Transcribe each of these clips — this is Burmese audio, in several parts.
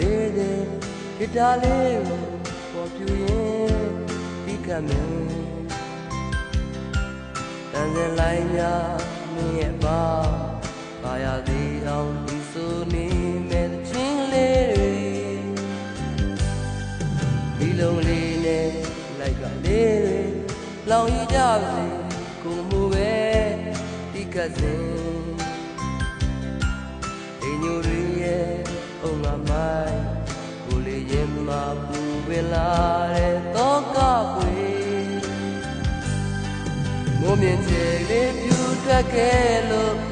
တဲ့ဂီတာလေးကိုပေါ်ပြူရင်ဒီကမယ်တန်စင်လိုက်များမင်းရဲ့ပါပါရသေးအောင်ဒီဆိုနေမဲ့ချင်းလေးတွေဒီလုံးလေးနဲ့လိုက်ကလေးတွေလောင်ရကြပါစေကိုမှုပဲဒီကစင် မိုင်းကိုလေးရင်မှာပူပင်လာတဲ့တော့ကပွေမိုးမြင့်ချေလေးပြူထွက်ခဲ့လို့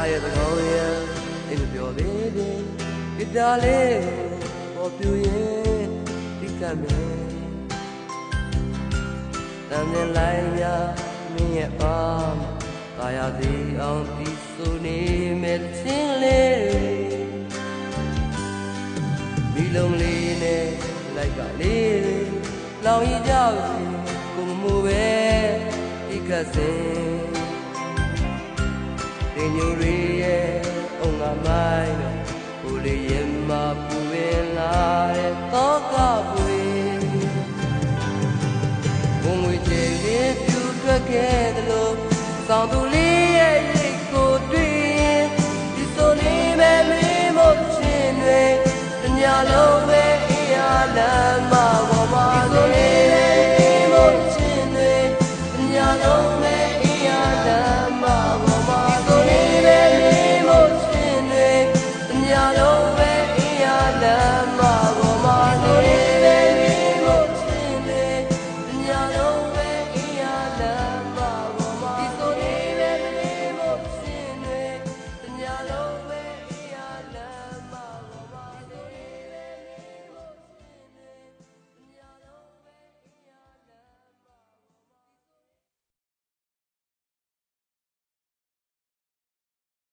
ဒါရဲ့သကောင်းရဲ့အိမ်မပြောသေးတယ်။ဂီတာလေးပေါ်ပြူရင်ဒီကမယ်။တမ်းမြင်လိုက်ရမင်းရဲ့ပါကာယသေးအောင်ဒီဆိုနေမဲ့ချင်းလေးမိလုံးလေးနဲ့လိုက်ကလေးတွေလောင်ရကြပြီကိုမမှုပဲဒီကစင် တင်ညူရီရဲ့အုံငါမိုင်းတော့ကိုလေးရင်မပူပင်လာတဲ့ကောကပွေဘုံငွေချေရင်ပြူထွက်ခဲ့သလိုစောင်းသူလေးရဲ့ရိတ်ကိုတွေ့ရင်ဒီဆိုလေးပဲမေးမို့ရှင်တွေတညာလုံးပဲအေးအားလမ်း your